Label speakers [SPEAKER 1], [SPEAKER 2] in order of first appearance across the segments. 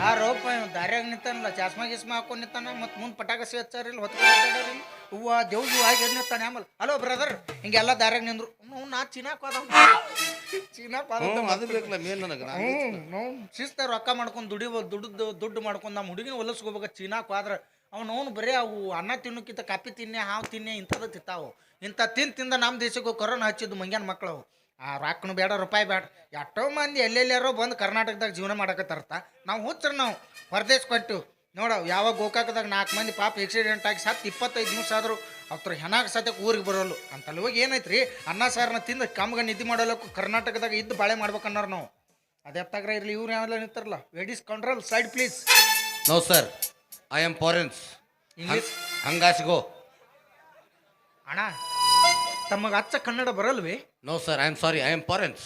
[SPEAKER 1] ಯಾರೋಪ ದಾರ್ಯಾಗ ನಿಂತಾನಲ್ಲ ಚಾಸ್ಮಾ ಗಿಸ್ಮಾ ಹಾಕೊಂಡು ನಿಂತಾನ ಮತ್ತೆ ಮುಂದೆ ಪಟಾಕಸಿ ಹಚ್ಚಾರಿಲ್ಲ ಹೊತ್ಕೊಂಡ್ರಿ ಹೂವ ದೇವ್ ಆಗಿ ಎದ್ ನಿಂತಾನೆ ಆಮೇಲೆ ಹಲೋ ಬ್ರದರ್ ಹಿಂಗೆಲ್ಲ ದಾರ್ಯಾಗ ನಿಂದ್ರು. ನಾವು ನಾ ಚೀನಾಕ್ ಹೋದ ಚೀನಾಕ್
[SPEAKER 2] ಅದು ಬೇಕಲ್ಲ ಮೇನ್ ನನಗೆ
[SPEAKER 1] ನಾವು ಶಿಸ್ತ ರೊಕ್ಕ ಮಾಡ್ಕೊಂಡು ದುಡಿ ದುಡ್ದು ದುಡ್ಡು ಮಾಡ್ಕೊಂಡು ನಮ್ಮ ಹುಡುಗಿನ ಹೊಲಸ್ಕೋಬೇಕು ಚೀನಾಕ್ ಆದ್ರೆ ಅವ್ನು ಅವ್ನು ಬರೀ ಅವು ಅನ್ನ ತಿನ್ನೋಕ್ಕಿಂತ ಕಾಪಿ ತಿನ್ನೆ ಹಾವು ತಿನ್ನೆ ಇಂಥದ್ದು ತಿಂತಾವು. ಇಂಥ ತಿಂದು ತಿಂದ ನಮ್ಮ ದೇಶಕ್ಕೂ ಕೊರೋನಾ ಹಚ್ಚಿದ್ದು ಮಂಗ್ಯಾನ ಮಕ್ಕಳು ಆ ರೊಕ್ಕನೂ ಬೇಡ ರೂಪಾಯಿ ಬೇಡ. ಎಷ್ಟೋ ಮಂದಿ ಎಲ್ಲೆಲ್ಲಾರೋ ಬಂದು ಕರ್ನಾಟಕದಾಗ ಜೀವನ ಮಾಡಕತ್ತರ್ತ ನಾವು ಹುಚ್ಚರು ನಾವು. ಹೊರದೇಶ ಕೊಟ್ಟು. ನೋಡ ಯಾವಾಗ ಗೋಕಾಕದಾಗ ನಾಲ್ಕು ಮಂದಿ ಪಾಪ ಆಕ್ಸಿಡೆಂಟ್ ಆಗಿ ಸತ್ತು ಇಪ್ಪತ್ತೈದು ದಿವಸ ಆದರೂ ಅವ್ರ ಹೆಣಾಗ ಸತ್ಯಕ್ಕೆ ಊರಿಗೆ ಬರೋಲ್ಲ. ಅಂತಲ್ಲಿ ಹೋಗಿ ಏನೈತ್ರಿ? ಅನ್ನ ಸಾರನ್ನ ತಿಂದು ಕಮ್ಮಗ ನಿದ್ದೆ ಮಾಡೋಲಕ್ಕೂ ಕರ್ನಾಟಕದಾಗ ಇದ್ದು ಬಾಳೆ ಮಾಡ್ಬೇಕನ್ನೋರು ನಾವು. ಅದೇ ತಗ್ರ ಇರಲಿ ಇವ್ರು ಯಾವೆಲ್ಲ ನಿಂತಾರಲ್ಲ ladies control side please
[SPEAKER 2] no sir I am foreigners
[SPEAKER 1] English
[SPEAKER 2] ಹಂಗಾಸಿಗೋ.
[SPEAKER 1] ಅಣ್ಣ ತಮಗೆ ಅಚ್ಚ Kannada ಬರಲ್ವಿ?
[SPEAKER 2] No sir I am sorry I am foreigners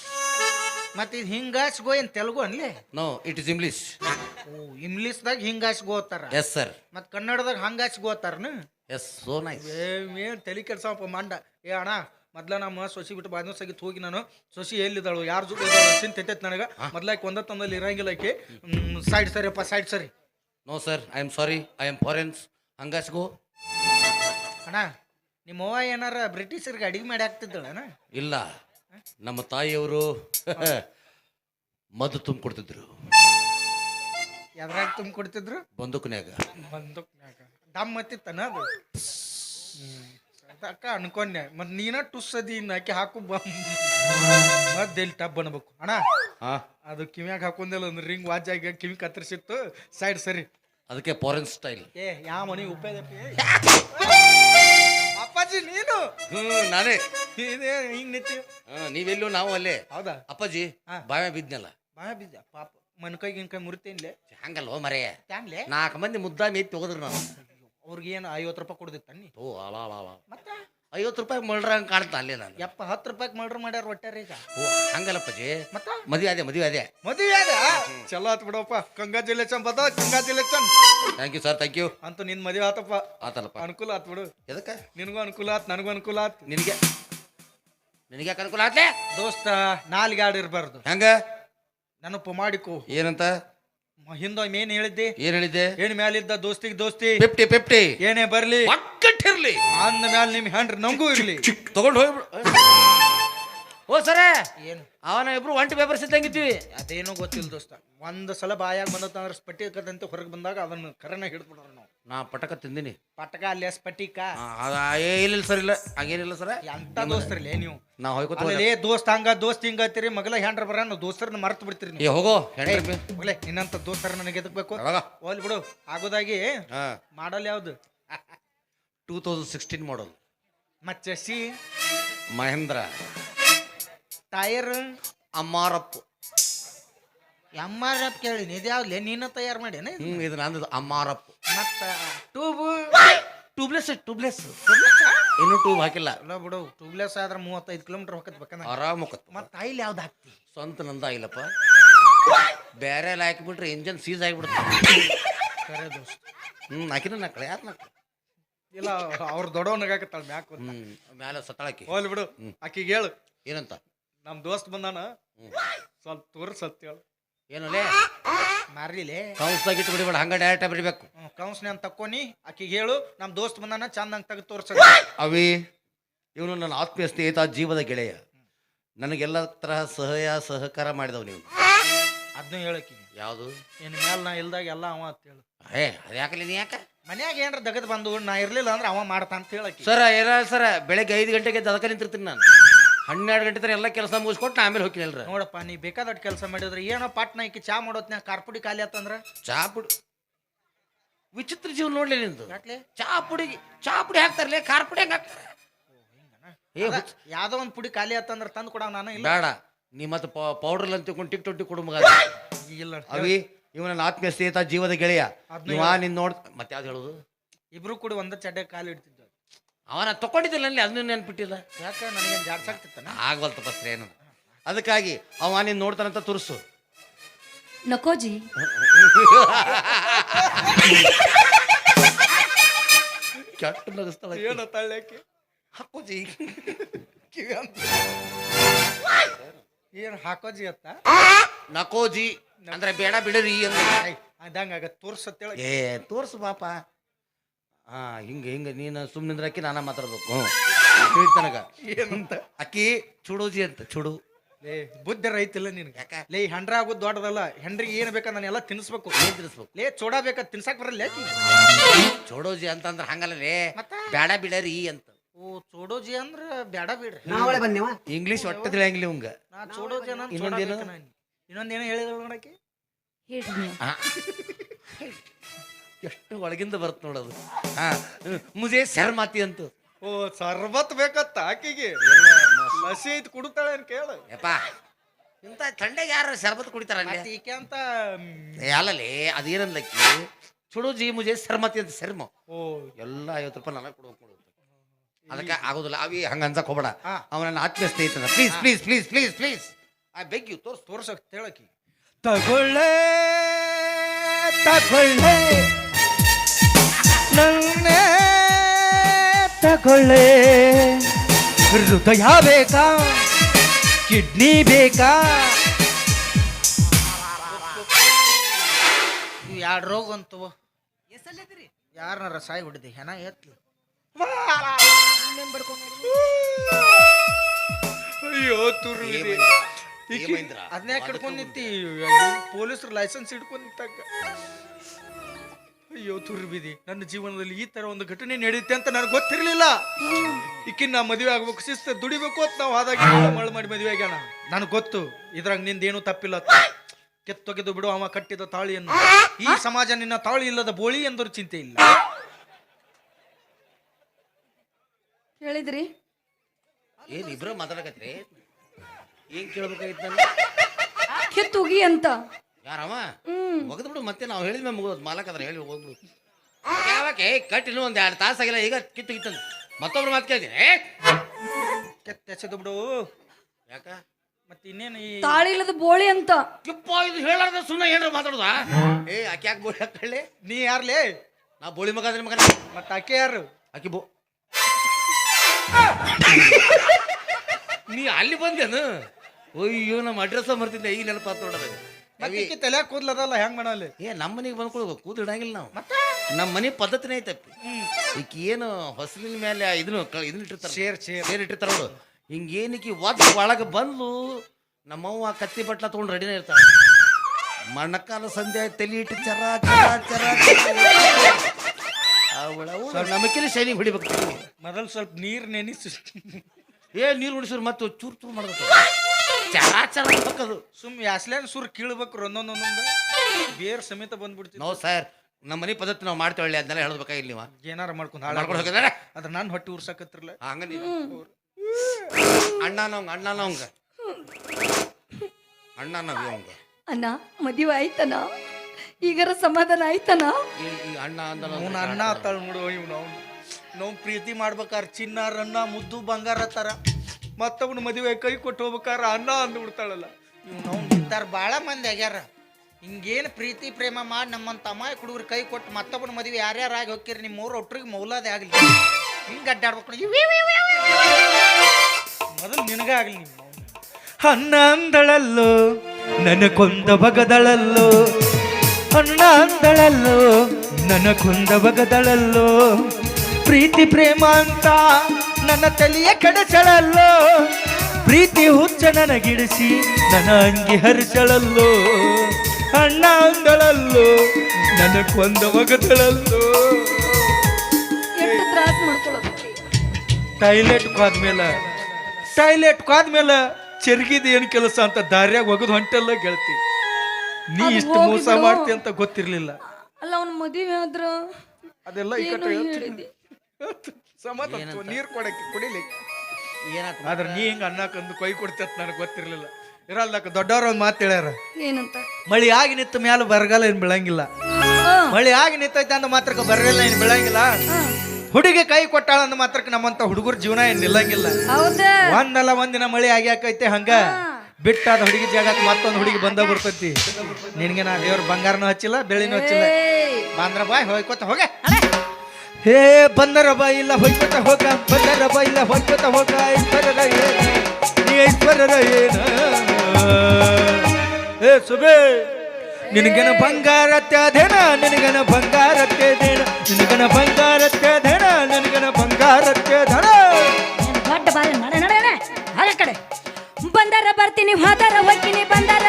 [SPEAKER 1] ಮತ್ತೆ ಇದು ಹಿಂಗಾಸ್ಗೋ ಏನು Telugu ಅನ್ಲಿ?
[SPEAKER 2] No it is English
[SPEAKER 1] ಓ ಇಂಗ್ಲೀಷ್ದಾಗ ಹಿಂಗಾಸ್ಗೋ ಅತ್ತಾರ
[SPEAKER 2] ಎಸ್ ಸರ್
[SPEAKER 1] ಮತ್ತೆ ಕನ್ನಡದಾಗ ಹಂಗಾಸ್ಗೋ ಅಂತಾರನ
[SPEAKER 2] ಎಸ್ ಸೋ ನೈಸ್
[SPEAKER 1] ಏನು ತಲೆ ಕೆಡ್ಸಪ್ಪ ಮಂಡ. ಏ ಅಣ್ಣ ಮೊದ್ಲ ನಮ್ಮ ಸೊಸಿ ಬಿಟ್ಟು ಬಾದ್ನ ಸಗಿತ್ ಹೋಗಿ ನಾನು. ಸೊಸಿ ಎಲ್ಲಿದ್ದಾಳು ಯಾರ ಜೊತೆ ಚಿಂತೆ ತೆತ್ತೈತೆ ನನಗೆ. ಮೊದ್ಲಾಕಿ ಒಂದ ತಂದಲ್ಲಿ ಇರಂಗಿಲ್ಲ ಆಕಿ. ಸೈಡ್ ಸರಿಯಪ್ಪ ಸೈಡ್ ಸರಿ.
[SPEAKER 2] No sir I am sorry I am foreigners ಹಂಗಾಸಿಗೋ
[SPEAKER 1] ಅಣ್ಣ ನಿಮ್ಮವ್ವ ಏನಾರ ಬ್ರಿಟಿಷರಿಗೆ ಅಡಿಗೆ ಮಾಡಿ ಹಾಕ್ತಿದ್ದಳನ?
[SPEAKER 2] ಇಲ್ಲ. ನಮ್ಮ ತಾಯಿಯವರು ಮದ್ದು ತುಂಬಿಕೊಡ್ತಿದ್ರು
[SPEAKER 1] ಎದ್ರಾಗ ತುಂಬ ಕೊಡ್ತಿದ್ರು?
[SPEAKER 2] ಬಂದೂಕ್ನ್ಯಾಗ.
[SPEAKER 1] ಬಂದೂಕ್ನ್ಯಾಗ. ದಮ್ ಮತ್ತಿತ್ತನ ಅದು? ಅಕ್ಕ ಅನ್ಕೊಂಡೆ. ಮತ್ ನೀನ ಟುಸ್ ಹಾಕಿ ಆಕೆ ಹಾಕು ಮತ್ ಎಲ್ಲಿ ಟಬ್ ಅನ್ಬೇಕು. ಅಣ್ಣ
[SPEAKER 2] ಹಾ?
[SPEAKER 1] ಅದು ಕಿವ್ಯಾಗ ಹಾಕೊಂದಿಲ್ಲ ಒಂದು ರಿಂಗ್ ವಾಚ್ ಆಗಿ ಕಿವಿ ಕತ್ತರಿಸಿತ್ತು. ಸೈಡ್ ಸರಿ.
[SPEAKER 2] ಅದಕ್ಕೆ ಫಾರೆನ್ ಸ್ಟೈಲ್.
[SPEAKER 1] ಏ ಯಾವ ಮನೆ ಉಪಯೋಗ ಅಪ್ಪಾಜಿ ನೀನು?
[SPEAKER 2] ಹ್ಞೂ ನಾನೇ.
[SPEAKER 1] ಇದೇ ಹಿಂಗ್ ನಿಂತಿ
[SPEAKER 2] ಹಾ, ನೀವೆಲ್ಲೂ ನಾವು ಅಲ್ಲೇ.
[SPEAKER 1] ಹೌದಾ?
[SPEAKER 2] ಅಪ್ಪಾಜಿ
[SPEAKER 1] ಹಾ.
[SPEAKER 2] ಬಾವೆ ಬಿದ್ನಲ್ಲ?
[SPEAKER 1] ಬಾಯ ಬಿದ್ದ. ಪಾಪ ಮನ್ಕೈ ಗಿನ್ಕೈ ಮುರಿತೇನ್ಲೆ
[SPEAKER 2] ಹಂಗಲ್ವ ಮರೆಯ
[SPEAKER 1] ಟ್ಯಾಂಗ್ಲೆ
[SPEAKER 2] ನಾಲ್ಕು ಮಂದಿ ಮುದ್ದಾ ಮೇತ್ ಹೋದ್ರು ನಾವು.
[SPEAKER 1] ಅವ್ರಿಗೆ ಏನು ಐವತ್ತು ರೂಪಾಯಿ ಕೊಡ್ದಿತ್ತ ನೀ?
[SPEAKER 2] ಓ ಅಲ ಅಲ ಅಲ.
[SPEAKER 1] ಮತ್ತ?
[SPEAKER 2] ಐವತ್ತು ರೂಪಾಯಿ ಹಂಗೆ ಕಾಣ್ತಾ ಅಲ್ಲಿ ನಾನು.
[SPEAKER 1] ಯಪ್ಪ ಹತ್ತು ರೂಪಾಯಿಗೆ ಮರ್ಡರ್ ಮಾಡ್ಯಾರ ಒಟ್ಟಾರ ಈಗ?
[SPEAKER 2] ಓ ಹಂಗಲ್ಲಪ್ಪಜಿ
[SPEAKER 1] ಮತ್ತ?
[SPEAKER 2] ಮದುವೆ ಅದೇ ಮದುವೆ ಅದೇ
[SPEAKER 1] ಮದುವೆ ಅದ ಚಲೋ ಆತ್ ಬಿಡಪ್ಪ. ಕಂಗ್ರಾಚುಲೇಷನ್ ಬದ congratulation
[SPEAKER 2] thank you sir thank you
[SPEAKER 1] ಅಂತೂ ನಿನ್ ಮದುವೆ ಆತಪ್ಪ.
[SPEAKER 2] ಆತಲ್ಲಪ್ಪ.
[SPEAKER 1] ಅನುಕೂಲ ಆತ್ ಬಿಡು.
[SPEAKER 2] ಎದಕ್ಕೆ?
[SPEAKER 1] ನಿನಗೂ ಅನುಕೂಲ ಆತ್ ನನಗೂ ಅನುಕೂಲ ಆತ್.
[SPEAKER 2] ನಿನಗೆ? ನಿನಗೆ ಯಾಕೆ ಅನುಕೂಲ ಆತ್ಲೆ?
[SPEAKER 1] ದೋಸ್ತ ನಾಲ್ಗೆ ಆಡಿರ್ಬಾರ್ದು ಇರಬಾರ್ದು.
[SPEAKER 2] ಹೆಂಗ?
[SPEAKER 1] ನೆನಪು ಮಾಡಿಕೋ.
[SPEAKER 2] ಏನಂತ?
[SPEAKER 1] ಹಿಂದೊಮ್ಮೆ ಏನ್ ಹೇಳಿದ್ದೆ?
[SPEAKER 2] ಏನ್ ಹೇಳಿದ್ದೆ?
[SPEAKER 1] ಏನ್ ಮ್ಯಾಲಿದ್ದ ದೋಸ್ತಿಗೆ ದೋಸ್ತಿ?
[SPEAKER 2] ಫಿಫ್ಟಿ ಫಿಫ್ಟಿ
[SPEAKER 1] ಏನೇ ಬರ್ಲಿ?
[SPEAKER 2] ಒಕ್ಕಟ್ಟಿರ್ಲಿ
[SPEAKER 1] ಅಂದ ಮ್ಯಾಲ ನಿಮ್ ಹೆಂಡ್ರ ನಂಗೂ ಇರ್ಲಿ.
[SPEAKER 2] ತಗೊಂಡ್ ಹೋಗ್ಬಿಡು. ಓ ಸರ
[SPEAKER 1] ಏನು?
[SPEAKER 2] ಅವನ ಇಬ್ರು ಒಂಟಿ ಪೇಪರ್ಸ್ ಇದ್ದಂಗಿದ್ವಿ
[SPEAKER 1] ಅದೇನೋ ಗೊತ್ತಿಲ್ಲ ದೋಸ್ತ. ಒಂದ್ ಸಲ ಬಾಯಾಗ ಬಂದತಂದ್ರೆ ಸ್ಪಟ್ಟಿ ಕದಂತೆ ಹೊರಗೆ ಬಂದಾಗ ಅದನ್ನ ಕರನ ಹಿಡಿದ್ಬಿಡ್ರ ನಾವು.
[SPEAKER 2] ನಾ ಪಟಕ ತಿಂದಿನಿ.
[SPEAKER 1] ಪಟಕ ಅಲ್ಲಿ ಸ್ಪಟಿಕ?
[SPEAKER 2] ಇಲ್ಲ ಸರ್ ಇಲ್ಲ. ಹಂಗೇನಿಲ್ಲ ಸರ.
[SPEAKER 1] ಎಂತ ದೋಸ್ತರ್ಲೇ ನೀವು?
[SPEAKER 2] ನಾ
[SPEAKER 1] ಹೋಗ್ಕೋತೀವಿ ಏ ದೋಸ್ತ ಹಂಗ ದೋಸ್ತ ಹಿಂಗ ಅಂತೀರಿ. ಮಗಲ ಹ್ಯಾಂಡ್ರ ಬರ ದೋಸ್ತರನ್ನ ಮರ್ತು ಬಿಡ್ತೀರಿ
[SPEAKER 2] ಏ
[SPEAKER 1] ನೀವು.
[SPEAKER 2] ಹೋಗೋ ಮಗಳೇ
[SPEAKER 1] ಮಗಲೇ ನಿನ್ನಂತ ದೋಸ್ತರ ನನಗೆ ಎದಕ್ ಬೇಕು ಹೋಲ್ ಬಿಡು. ಆಗೋದಾಗಿ
[SPEAKER 2] ಹಾ.
[SPEAKER 1] ಮಾಡಲ್ ಯಾವ್ದು?
[SPEAKER 2] ಟೂ ತೌಸಂಡ್ ಸಿಕ್ಸ್ಟೀನ್ ಮಾಡಲ್
[SPEAKER 1] ಮತ್ತೆ
[SPEAKER 2] C
[SPEAKER 1] Mahindra.
[SPEAKER 2] Tyre?
[SPEAKER 1] M R F ಕೇಳಿ ಇದ್ಯಾವ್ಲೆ ನೀನು ತಯಾರು ಮಾಡೇನ
[SPEAKER 2] ಹ್ಮ್ ಇದು ನಂದು ಅಮ್ಮಾರಪ್ಪ.
[SPEAKER 1] ಮತ್ತ ಟ್ಯೂಬ್
[SPEAKER 2] ಟ್ಯೂಬ್ಲೆಸ್ ಟ್ಯೂಬ್ಲೆಸ್ ಇನ್ನು ಟ್ಯೂಬ್ ಹಾಕಿಲ್ಲ.
[SPEAKER 1] ಇಲ್ಲ ಬಿಡು ಟ್ಯೂಬ್ಲೆಸ್ ಆದ್ರೆ ಮೂವತ್ತೈದು ಕಿಲೋಮೀಟರ್ ಹೋಗತ್ ಬೇಕಂದ್ರೆ
[SPEAKER 2] ಆರಾಮ್ ಹೋಗತ್
[SPEAKER 1] ಮತ್ತೆ ಆಯಿಲ್ ಯಾವ್ದು ಹಾಕ್ತಿ?
[SPEAKER 2] ಸ್ವಂತ ನಂದ ಇಲ್ಲಪ್ಪ ಬೇರೆ ಎಲ್ಲ ಹಾಕಿಬಿಟ್ರೆ ಇಂಜನ್ ಸೀಸ್ ಆಗಿಬಿಡುತ್ತೆ
[SPEAKER 1] ಕರೆ ದೋಸ್ತ.
[SPEAKER 2] ಹ್ಮ್ ಹಾಕಿನ ನಕ್ಕಳ ಯಾರು ನಕ್ಕಳ
[SPEAKER 1] ಇಲ್ಲ ಅವ್ರ ದೊಡ್ಡವನಾಗತ್ತಾಳ ಮ್ಯಾಕ್
[SPEAKER 2] ಹ್ಮ್ ಮ್ಯಾಲೆ ಸತ್ತಾಳಕಿ
[SPEAKER 1] ಹೋಲ್ ಬಿಡು ಆಕಿಗೆ ಹೇಳು.
[SPEAKER 2] ಏನಂತ?
[SPEAKER 1] ನಮ್ ದೋಸ್ತ್ ಬಂದಾನ. ಸ್ವಲ್ಪ ತೋರ್ಸ್ ಅಂತ ಲೇ?
[SPEAKER 2] ಏನಲ್ಲೇ
[SPEAKER 1] ಮಾರ್ಲಿಲೆ
[SPEAKER 2] ಕೌನ್ಸ್ದಾಗ ಇಟ್ಟು ಬಿಡಿಬೇಡ ಹಂಗ ಡೈರೆಕ್ಟ್ ಬರಿಬೇಕು
[SPEAKER 1] ಕೌನ್ಸ್ನ ಅಂತ ತಕ್ಕೊನಿ ಆಕಿಗೆ ಹೇಳು ನಮ್ ದೋಸ್ತ್ ಬಂದಾನ ಚಂದಂಗ್ ತೆಗೆದು ತೋರ್ಸ.
[SPEAKER 2] ಅವಿ ಇವನು ನನ್ನ ಆತ್ಮೀಯ ಸ್ನೇಹಿತ ಜೀವದ ಗೆಳೆಯ. ನನಗೆಲ್ಲ ತರಹ ಸಹಾಯ ಸಹಕಾರ ಮಾಡಿದವ್ ನೀವು
[SPEAKER 1] ಅದನ್ನ ಹೇಳಕಿ
[SPEAKER 2] ಯಾವುದು?
[SPEAKER 1] ಇನ್ ಮೇಲೆ ನಾ ಇಲ್ದಾಗ ಎಲ್ಲ ಅವ ಅಂತ ಹೇಳು.
[SPEAKER 2] ಏ ಅದು ಯಾಕಲಿ ನೀ ಯಾಕೆ?
[SPEAKER 1] ಮನ್ಯಾಗ ಏನ್ರ ದಗದ್ ಬಂದು ನಾ ಇರ್ಲಿಲ್ಲ ಅಂದ್ರೆ ಅವ ಮಾಡ್ತಾ ಅಂತ ಹೇಳಕಿ
[SPEAKER 2] ಸರ ಏನ ಸರ ಬೆಳಗ್ಗೆ ಐದು ಗಂಟೆಗೆ ದದಕ ನಿಂತಿರ್ತೀನಿ ನಾನು. ಹನ್ನೆರಡು ಗಂಟೆ ತನಕ ಎಲ್ಲ ಕೆಲಸ ಮುಗಿಸ್ಕೊಟ್ಟು ನಾ ಆಮೇಲೆ ಹೋಗ್ತೀನಿ
[SPEAKER 1] ನೋಡಪ್ಪ ನೀ ಬೇಕಾದಟ್ ಕೆಲಸ ಮಾಡಿದ್ರೆ ಏನೋ ಪಾಟ್ನ ಈಕಿ ಚಾ ಮಾಡೋತ್ನ್ಯಾಗ ಕಾರ್ಪುಡಿ ಖಾಲಿ ಆತಂದ್ರ?
[SPEAKER 2] ಚಾ ಪುಡಿ. ವಿಚಿತ್ರ ಜೀವನ ನೋಡ್ಲಿ ನಿಂದು.
[SPEAKER 1] ಯಾಕ್ಲೆ?
[SPEAKER 2] ಚಾ ಪುಡಿ ಚಾ ಪುಡಿ ಹಾಕ್ತಾರಲ್ಲ ಖಾರ ಪುಡಿ ಹೆಂಗ್ ಹಾಕ್ತಾರೆ? ಏ
[SPEAKER 1] ಅದ,
[SPEAKER 2] ಒಂದು
[SPEAKER 1] ಯಾವ್ದೋ ಒಂದ್ ಪುಡಿ ಖಾಲಿ ಆತಂದ್ರ ತಂದು ಕೊಡ ನಾನು? ಇಲ್ಲ.
[SPEAKER 2] ಬೇಡ. ನೀ ಮತ್ತೆ ಪೌಡರ್ ಅಂತ ತಿಳ್ಕೊಂಡು ಟಿಕ್ ಟೊಟ್ಟಿ ಕೊಡು ಮಗ.
[SPEAKER 1] ಇಲ್ಲ
[SPEAKER 2] ಅವಿ ಇವನ ನನ್ನ ಆತ್ಮೀಯ ಸ್ನೇಹಿತ ಜೀವದ ಗೆಳೆಯ. ಇವ ನಿನ್ ನೋಡ್ ಮತ್ತೆ ಯಾವ್ದು ಹೇಳುದು?
[SPEAKER 1] ಇಬ್ರು ಕೂಡ ಒಂದ ಚಡ್ಡೆ ಕಾಲು ಇಡ್ತಿದ್ವಿ
[SPEAKER 2] ಅವನ ತಕೊಂಡಿದ್ದಿಲ್ಲ ಅಲ್ಲಿ ಅದನ್ನ ನೆನ್ಪಿಟ್ಟಿಲ್ಲ.
[SPEAKER 1] ಯಾಕೆ? ನನಗೆ ಜಾಡ್ಸಾಕ್ತಿತ್ತನ
[SPEAKER 2] ಆಗವಲ್ತ ಬಸ್ರೆ ಏನು ಅದಕ್ಕಾಗಿ ಅವ ನೀನ್ ನೋಡ್ತಾನಂತ ತುರ್ಸು.
[SPEAKER 3] ನಕೋಜಿ.
[SPEAKER 2] ಕೆಟ್ಟ ನಗಸ್ತಾಳ ಏನೋ
[SPEAKER 1] ಏನು ತಳ್ಳಕ್ಕೆ
[SPEAKER 2] ಹಾಕೋಜಿ.
[SPEAKER 1] ಏನು ಹಾಕೋಜಿ ಅತ್ತ?
[SPEAKER 2] ನಕೋಜಿ ಅಂದ್ರೆ ಬೇಡ ಬಿಡರಿ ಅಂದ್ರೆ
[SPEAKER 1] ಅದಂಗ ತೋರ್ಸತ್ತೇಳ
[SPEAKER 2] ಏ ತೋರ್ಸು ಪಾಪ. ಹಾ ಹಿಂಗ ಹಿಂಗ ನೀನು ಸುಮ್ಮನೆ ಅಕ್ಕಿ ನಾನ ಮಾತಾಡ್ಬೇಕು. ಹ್ಞೂ ತಿಳಿತನಗ
[SPEAKER 1] ಏನಂತ
[SPEAKER 2] ಅಕ್ಕಿ ಚುಡೋಜಿ ಅಂತ. ಚುಡು.
[SPEAKER 1] ಲೇ ಬುದ್ಧಿ ರೈತಿಲ್ಲ ನಿನ್ಗೆ.
[SPEAKER 2] ಯಾಕ?
[SPEAKER 1] ಲೇ ಹೆಂಡ್ರ ಆಗೋದು ದೊಡ್ಡದಲ್ಲ. ಹೆಂಡ್ರಿಗೆ ಏನ್ ಬೇಕಾ ನಾನು ಎಲ್ಲ ತಿನ್ಸ್ಬೇಕು.
[SPEAKER 2] ಏನ್ ತಿನ್ಸ್ಬೇಕು?
[SPEAKER 1] ಲೇ ಚೋಡಾ ಬೇಕಾ? ತಿನ್ಸಕ್ ಬರಲ್ಲ ಯಾಕೆ
[SPEAKER 2] ಚೋಡೋಜಿ ಅಂತಂದ್ರೆ ಹಂಗಲ್ಲ ರೇ
[SPEAKER 1] ಮತ್ತ?
[SPEAKER 2] ಬೇಡ ಬಿಡರಿ ಅಂತ.
[SPEAKER 1] ಓ ಚೋಡೋಜಿ ಅಂದ್ರ ಬ್ಯಾಡ ಬಿಡ್ರಿ.
[SPEAKER 4] ನಾವಳೆ ಬಂದೇವ?
[SPEAKER 2] ಇಂಗ್ಲೀಷ್ ಒಟ್ಟ ತಿಳಿಯಂಗಿಲ್ಲ ಇವಂಗ.
[SPEAKER 1] ನಾ ಚೋಡೋಜಿ ಅನ್ನೋ
[SPEAKER 2] ಇನ್ನೊಂದೇನು?
[SPEAKER 1] ಇನ್ನೊಂದೇನೋ ಹೇಳಿದ್ರು ನೋಡಕ್ಕೆ?
[SPEAKER 3] ಹೇಳ್ರಿ. ನೀವು.
[SPEAKER 2] ಎಷ್ಟು ಒಳಗಿಂದ ಬರುತ್ತೆ ನೋಡೋದು ಹಾ ಮುಜೆ ಶರ್ಮಾತಿ ಅಂತ.
[SPEAKER 1] ಓ ಸರ್ಬತ್ ಬೇಕತ್ತ ಆಕಿಗೆ. ಲಸಿ ಐತಿ ಕುಡುತ್ತಾಳೆ ಅಂತ ಕೇಳ.
[SPEAKER 2] ಯಪ್ಪ ಇಂಥ ಥಂಡೆಗೆ ಯಾರು ಶರ್ಬತ್ ಕುಡಿತಾರ ಅಲ್ಲಿ?
[SPEAKER 1] ಈಕೆ ಅಂತ
[SPEAKER 2] ಅಲ್ಲಲ್ಲಿ ಅದೇನಲ್ಲಕ್ಕಿ ಚುಡೋಜಿ ಮುಜೆ ಶರ್ಮತಿ ಅಂತ ಶರ್ಮ.
[SPEAKER 1] ಓ.
[SPEAKER 2] ಎಲ್ಲ ಐವತ್ತು ರೂಪಾಯಿ ನನಗೆ ಕೊಡು ಕೊಡು ಅದಕ್ಕೆ ಆಗೋದಿಲ್ಲ ಅವಿ ಹಂಗ ಅನ್ಸಕ್ ಹೋಗ್ಬೇಡ.
[SPEAKER 1] ಅವನನ್ನ
[SPEAKER 2] ಅವನ ಆತ್ಮೀಯ ಸ್ನೇಹಿತನ please please please please please. I beg you ತೋರ್ಸ್
[SPEAKER 1] ತೋರ್ಸಕ್ ಹೇಳಕಿ
[SPEAKER 5] ತಗೊಳ್ಳೆ ತಗೊಳ್ಳೆ. ನನ್ನೇ ತಗೊಳ್ಳೆ. ಹೃದಯ ಬೇಕಾ? ಕಿಡ್ನಿ ಬೇಕಾ?
[SPEAKER 1] ಇವ್ ಎರಡು ರೋಗ ಅಂತು. ಯಾರನ್ನಾರ ಸಾಯಿ ಹೊಡೆದಿ ಹೆಣ ಎತ್ಲು. ಅಯ್ಯೋ ತುರು ಅದನ್ನೇ ಕಟ್ಕೊಂಡ್ ನಿಂತಿ? ಪೊಲೀಸರು ಲೈಸೆನ್ಸ್ ಹಿಡ್ಕೊಂಡ್ ನಿಂತಾಗ ಅಯ್ಯೋ ತುರ್ಬಿದಿ ನನ್ನ ಜೀವನದಲ್ಲಿ ಈ ತರ ಒಂದು ಘಟನೆ ನಡೆಯುತ್ತೆ ಅಂತ ನನಗೆ ಗೊತ್ತಿರಲಿಲ್ಲ. ಈಕಿನ ನಾ ಮದುವೆ ಆಗ್ಬೇಕು ಶಿಸ್ತ ದುಡಿಬೇಕು ಅಂತ ನಾವು ಆದಾಗ ಮಳ ಮಾಡಿ ಮದುವೆ ಆಗ್ಯಾನ? ನನಗೆ ಗೊತ್ತು. ಇದ್ರಾಗ ನಿಂದೇನು ತಪ್ಪಿಲ್ಲ ಕೆತ್ತೊಗೆದು ಬಿಡು ಅವ ಕಟ್ಟಿದ ತಾಳಿಯನ್ನು. ಈ ಸಮಾಜ ನಿನ್ನ ತಾಳಿ ಇಲ್ಲದ ಬೋಳಿ ಎಂದರು ಚಿಂತೆ ಇಲ್ಲ.
[SPEAKER 3] ಹೇಳಿದ್ರಿ.
[SPEAKER 2] ಏನ್ ಇಬ್ರು ಮಾತಾಡಕತ್ರಿ ಏನ್ ಕೇಳ್ಬೇಕಾಗಿತ್ತು ನಾನು
[SPEAKER 3] ಕಿತ್ತುಗಿ ಅಂತ.
[SPEAKER 2] ಯಾರವ? ಒಗದ್ ಬಿಡು ಮತ್ತೆ ನಾವು ಹೇಳಿದ್ಮೇಲೆ ಮುಗಿದ್ ಮಾಲಕ್ ಅದ್ರ ಹೇಳಿ ಹೋಗ್ಬಿಡು. ಯಾವಾಗೆ ಕಟ್ಟಿಲ್ಲ ಒಂದ್ ಎರಡು ತಾಸು ಆಗಿಲ್ಲ ಈಗ ಕಿತ್ತು ಕಿತ್ತಂದು ಮತ್ತೊಬ್ರು ಮಾತು ಕೇಳಿದ್ದೀನಿ
[SPEAKER 1] ಕೆತ್ತೆಸೆದು ಬಿಡು.
[SPEAKER 2] ಯಾಕ?
[SPEAKER 1] ಮತ್ತೆ ಇನ್ನೇನು ಈ
[SPEAKER 3] ತಾಳಿ ಇಲ್ಲದ ಬೋಳಿ ಅಂತ.
[SPEAKER 2] ಕಿಪ್ಪ ಇದು ಹೇಳಾರ್ದ ಸುಮ್ಮನೆ ಏನಾರ ಮಾತಾಡುದಾ? ಏ ಆಕೆ ಯಾಕೆ ಬೋಳಿ ಹಾಕೊಳ್ಳಿ
[SPEAKER 1] ನೀ ಯಾರ್ಲೇ?
[SPEAKER 2] ನಾ ಬೋಳಿ ಮಗ ಅದ್ರ ಮಗನ?
[SPEAKER 1] ಮತ್ತೆ ಆಕೆ ಯಾರು?
[SPEAKER 2] ಆಕಿ ಬೋ ನೀ ಅಲ್ಲಿ ಬಂದೇನು? ಅಯ್ಯೋ ನಮ್ಮ ಅಡ್ರೆಸ್ ಮರ್ತಿದ್ದೆ ಈಗ ನೆನಪಾತ್ ನೋಡೋದು
[SPEAKER 1] ಮತ್ತೆ ಈಕಿ ತಲೆ ಕೂದ್ಲದಲ್ಲ ಹೆಂಗ್ ಮಾಡಲ್ಲ
[SPEAKER 2] ಏ ನಮ್ಮ ಮನೆಗೆ ಬಂದ್ಕೊಳ್ಬೇಕು ಕೂದ್ ಇಡಂಗಿಲ್ಲ ನಾವು ನಮ್ಮ ಮನೆ ಪದ್ಧತಿನೇ ಐತಪ್ಪಿ. ಈಕಿ ಏನು ಹೊಸಲಿನ ಮೇಲೆ ಇದನ್ನು ಕ- ಇದನ್ನ ಇಟ್ಟಿರ್ತಾರೆ.
[SPEAKER 1] Share share.
[SPEAKER 2] ಸೇರ್ ಇಟ್ಟಿರ್ತಾರ ಅವರು ಹಿಂಗೇನಿಕ್ಕಿ ಒದ್ ಒಳಗೆ ಬಂದು ನಮ್ಮವ್ವ ಕತ್ತಿ ಬಟ್ಲ ತೊಗೊಂಡು ರೆಡಿನೇ ಇರ್ತಾಳೆ. ಮಣ್ಣಕಾಲ ಸಂಧ್ಯಾ ತಲೆ ಇಟ್ಟು ಚರ ಚರ ಚರ ಅವಳ ನಮಕಿನ ಶೈನಿಂಗ್ ಹೊಡಿಬೇಕು.
[SPEAKER 1] ಮೊದಲು ಸ್ವಲ್ಪ ನೀರ್ ನೆನೆಸಿ.
[SPEAKER 2] ಏ ನೀರು ಉಡಿಸಿದ್ರು ಮತ್ತೆ ಚೂರು ಚೂರು ಮಾಡ್ಬೇಕು. ಚರ ಚರ ಹಾಕದು
[SPEAKER 1] ಸುಮ್ ಯಾಸ್ಲೇನ್ ಸುರ್ ಕೀಳ್ಬೇಕು ಒಂದೊಂದೊಂದೊಂದು ಬೇರ್ ಸಮೇತ ಬಂದ್ಬಿಡ್ತೀವಿ
[SPEAKER 2] ನೋ ಸರ್ ನಮ್ಮ ಮನೆ ಪದ್ಧತಿ ನಾವು ಮಾಡ್ತೇವೆ ಅದನ್ನೆಲ್ಲ ಹೇಳ್ಬೇಕಾಗಿಲ್ಲ ನೀವು
[SPEAKER 1] ಏನಾರ ಮಾಡ್ಕೊಂಡು
[SPEAKER 2] ಮಾಡ್ಕೊಂಡು ಹೋಗಿದಾರೆ
[SPEAKER 1] ಅದ್ರ ನಾನು ಹೊಟ್ಟೆ ಉರ್ಸಕತ್ತಿರಲ್ಲ
[SPEAKER 2] ಹಂಗ ನೀವು ಅಣ್ಣ ನವಂಗ ಅಣ್ಣ ನವಂಗ. ಅಣ್ಣ ನಾವ್ ಅವಂಗ?
[SPEAKER 3] ಅಣ್ಣ ಮದುವೆ ಆಯ್ತನ ಈಗರ ಸಮಾಧಾನ ಆಯ್ತನ
[SPEAKER 2] ಈ ಈ ಅಣ್ಣ ಅಂದ
[SPEAKER 1] ಅವ್ನ ಅನ್ನ ಅತ್ತಾಳ ನೋಡು ಇವ್ನು ಅವ್ನು ನಾವು ಪ್ರೀತಿ ಮಾಡ್ಬೇಕಾರ ಚಿನ್ನಾರನ್ನ ಮುದ್ದು ಬಂಗಾರ ತರ. ಮತ್ತವನ ಮದುವೆ ಕೈ ಕೊಟ್ಟು ಹೋಗ್ಬೇಕಾರ ಅನ್ನ ಅಂದ್ಬಿಡ್ತಾಳಲ್ಲ ಬಿಡ್ತಾಳಲ್ಲ. ಇಂತಾರ ಭಾಳ ಮಂದಿ ಆಗ್ಯಾರ. ಹಿಂಗೇನು ಪ್ರೀತಿ ಪ್ರೇಮ ಮಾಡಿ ನಮ್ಮಂತ ಅಮ್ಮಾಯಿ ಹುಡುಗರು ಕೈ ಕೊಟ್ಟು ಮತ್ತೊಬ್ಬನ ಮದುವೆ ಯಾರ್ಯಾರು ಆಗಿ ಹೋಗ್ತೀರಿ ನಿಮ್ಮ ಮೂರು ಒಟ್ರಿಗೆ ಮೌಲಾದೆ ಆಗಲಿ. ಹಿಂಗೆ ಅಡ್ಡಾಡ್ಬೇಕು. ಮೊದಲು ನಿನಗ ಆಗಲಿ ನಿಮ್ಮ.
[SPEAKER 5] ಅನ್ನ ಅಂದಳಲ್ಲೋ ನನಗೊಂದ ಬಗದಳಲ್ಲೋ. ಅಣ್ಣ ಅಂದಳಲ್ಲೋ ನನ್ನ ಕೊಂದ ಬಗದಳಲ್ಲೋ. ಪ್ರೀತಿ ಪ್ರೇಮ ಅಂತ ನನ್ನ ತಲೆಯ ಕಡಚಳಲ್ಲೋ. ಪ್ರೀತಿ ಹುಚ್ಚ ನನಗಿಡಿಸಿ ನನ್ನ ಅಂಗಿ ಹರಿಸಳಲ್ಲೋ ಅಣ್ಣ ಅಂದಳಲ್ಲೋ ನನ್ನ ಕೊಂದ
[SPEAKER 3] ಮಗದಳಲ್ಲೋ
[SPEAKER 1] ಟಾಯ್ಲೆಟ್ ಕಾದ್ಮೇಲೆ ಟಾಯ್ಲೆಟ್ ಕಾದ್ಮೇಲೆ ಚೆರ್ಗಿದ ಏನು ಕೆಲಸ ಅಂತ ದಾರ್ಯಾಗ ಒಗದು ಹೊಂಟೆಲ್ಲ ಗೆಳತಿ. ನೀ ಇಷ್ಟು ಮೋಸ ಮಾಡ್ತಿ ಅಂತ ಗೊತ್ತಿರ್ಲಿಲ್ಲ.
[SPEAKER 3] ಅಲ್ಲ ಅವ್ನ ಮದುವೆ ಆದ್ರ
[SPEAKER 1] ಅದೆಲ್ಲ ಈ
[SPEAKER 3] ಏನೋ ಹೇಳಿದೆ
[SPEAKER 1] ನೀರು ಕೊಡಕ್ಕೆ ಕುಡಿಲಿಕ್ಕೆ
[SPEAKER 2] ಏನಾತ
[SPEAKER 1] ಆದ್ರೆ ನೀ ಹಿಂಗ ಅನ್ನಕ್ಕಂದು ಕೈ ಕೊಡ್ತೈತ್ ನನಗೆ ಗೊತ್ತಿರ್ಲಿಲ್ಲ. ಇರಲ್ದಕ್ಕ ದೊಡ್ಡವ್ರ ಒಂದು ಮಾತು ಹೇಳ್ಯಾರ.
[SPEAKER 3] ಏನಂತ?
[SPEAKER 1] ಮಳಿ ಆಗಿ ನಿಂತ ಮ್ಯಾಲ ಬರಗಾಲ ಏನು ಬೀಳಂಗಿಲ್ಲ. ಮಳಿ ಆಗಿ ನಿಂತೈತೆ ಅಂದ ಮಾತ್ರಕ್ಕೆ ಬರಲಿಲ್ಲ ಏನು ಬೀಳಂಗಿಲ್ಲ. ಹುಡುಗಿ ಕೈ ಕೊಟ್ಟಾಳ ಅಂದ ಮಾತ್ರಕ್ಕೆ ನಮ್ಮಂತ ಹುಡುಗರ ಜೀವನ ಏನು ನಿಲ್ಲಂಗಿಲ್ಲ.
[SPEAKER 3] ಹೌದಾ?
[SPEAKER 1] ಒಂದಲ್ಲ ಒಂದಿನ ಮಳಿ ಆಗ್ಯಾಕೈತೆ ಹಂಗ. ಬಿಟ್ಟಾದ ಹುಡುಗಿ ಜಾಗಕ್ಕೆ ಮತ್ತೊಂದು ಹುಡುಗಿ ಬಂದ ಬರ್ತೈತಿ. ನಿನಗೆ ನಾ ದೇವ್ರ ಬಂಗಾರನೂ ಹಚ್ಚಿಲ್ಲ ಬೆಳಿನೂ ಹಚ್ಚಿಲ್ಲ. ಬಾಂದ್ರ ಬಾಯ್ ಹೋಯ್ಕೋತ ಹೋಗೆ.
[SPEAKER 5] ಹೇ ಬಂದರ ಬಾಯಿಲ್ಲ ಹೊಯ್ಕೊತ ಹೋಗ, ಬಂದರ ಬಾಯಿಲ್ಲ ಹೊಯ್ಕೊತ ಹೋಗ ಐಶ್ವರ್ಯರ ನೀ ಐಶ್ವರ್ಯರ ಏನ? ಏ ಸುಬೇ, ನಿನಗನ ಬಂಗಾರತ್ಯ ಧನ ನಿನಗನ ಬಂಗಾರತ್ಯ ಧನ ನಿನಗನ ಬಂಗಾರತ್ಯ ಧನ ನಿನಗನ ಬಂಗಾರತ್ಯ ಧನ
[SPEAKER 3] ನೀನ್ ದೊಡ್ಡ ಬಾರಿ ನಡೆ ನಡೆ. ಆಗ ಕಡೆ. ಬಂದರ ಬರ್ತೀನಿ, ಹೋದರ ಹೋಗ್ತೀನಿ ಬಂದರ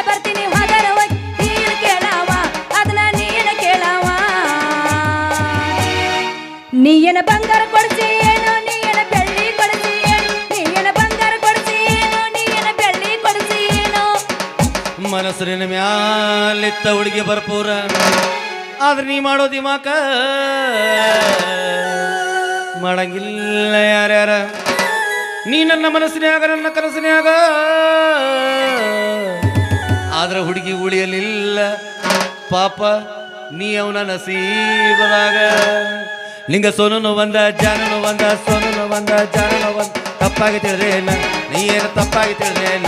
[SPEAKER 2] ಮನಸ್ಸಿನ ಮ್ಯಾಲಿತ್ತ ಹುಡುಗಿ ಬರ್ಪೂರ. ಆದ್ರೆ ನೀ ಮಾಡೋ ದಿಮಾಕ ಮಾಡಂಗಿಲ್ಲ ಯಾರ್ಯಾರ. ನೀ ನನ್ನ ಮನಸ್ಸಿನಾಗ ನನ್ನ ಕನಸಿನಾಗ ಆದ್ರೆ ಹುಡುಗಿ ಉಳಿಯಲಿಲ್ಲ. ಪಾಪ, ನೀ ಅವನ ನಸೀಬದಾಗ. ಲಿಂಗ ಸೋನನು ಬಂದ ಜಾನನು ಬಂದ ಸೋನನು ಬಂದ ಜಾನನು ಬಂದ ತಪ್ಪಾಗಿ ತಿಳಿದೇನ? ನೀ ಏನು ತಪ್ಪಾಗಿ ತಿಳಿದೇನ?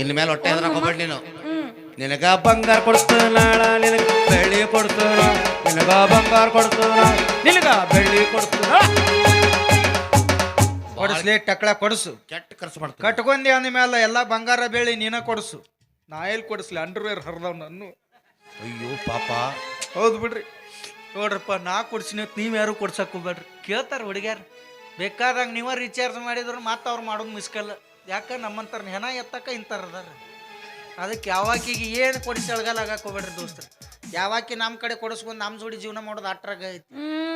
[SPEAKER 2] ಇನ್ ಮೇಲೆ ಹೊಟ್ಟೆ ಎದ್ರ ಹೋಗ್ಬೇಡ ನೀನು. ನಿನಗ ಬಂಗಾರ ಕೊಡ್ತಾನ ನಿನಗ ಬೆಳ್ಳಿ ಕೊಡ್ತು ನಿನಗ ಬಂಗಾರ ಕೊಡ್ತು ನಿನಗ ಬೆಳ್ಳಿ ಕೊಡ್ತು
[SPEAKER 1] ಕೊಡಿಸ್ಲಿ ಟಕ್ಳ ಕೊಡಿಸು.
[SPEAKER 2] ಕೆಟ್ಟ ಖರ್ಚು ಮಾಡ್ತ
[SPEAKER 1] ಕಟ್ಕೊಂಡಿ ಅಂದ ಮೇಲೆ ಎಲ್ಲ ಬಂಗಾರ ಬೆಳ್ಳಿ ನೀನ ಕೊಡಿಸು. ನಾ ಎಲ್ಲಿ ಕೊಡಿಸ್ಲಿ? ಅಂಡರ್ವೇರ್ ಹರಿದವ್ ನನ್ನು?
[SPEAKER 2] ಅಯ್ಯೋ ಪಾಪ.
[SPEAKER 1] ಹೌದು ಬಿಡ್ರಿ. ನೋಡ್ರಪ್ಪ ನಾ ಕೊಡ್ಸಿನಿ ನೀವು ಯಾರು ಕೊಡ್ಸಕ್ ಹೋಗ್ಬೇಡ್ರಿ. ಕೇಳ್ತಾರ ಹುಡುಗ್ಯಾರ. ಬೇಕಾದಂಗ ನೀವ ರೀಚಾರ್ಜ್ ಮಾಡಿದ್ರು ಮತ್ತೆ ಅವ್ರು ಮಾಡೋದು ಮಿಸ್ಕಲ್ಲ ಯಾಕ ನಮ್ಮಂತರ ಹೆಣ ಎತ್ತಕ್ಕ ಇಂತಾರ ಅದಾರ. ಅದಕ್ಕೆ ಯಾವಾಕಿಗೆ ಏನು ಕೊಡಿಸಿ ಅಳಗಲ್ಲ ಆಗಕ್ಕೆ ಹೋಗ್ಬೇಡ್ರಿ ದೋಸ್ತ್ರು. ಯಾವಾಕಿ ನಮ್ಮ ಕಡೆ ಕೊಡಿಸ್ಕೊಂಡು ನಮ್ಮ ಜೋಡಿ ಜೀವನ ಮಾಡೋದು ಅಟ್ರಾಗ ಐತಿ.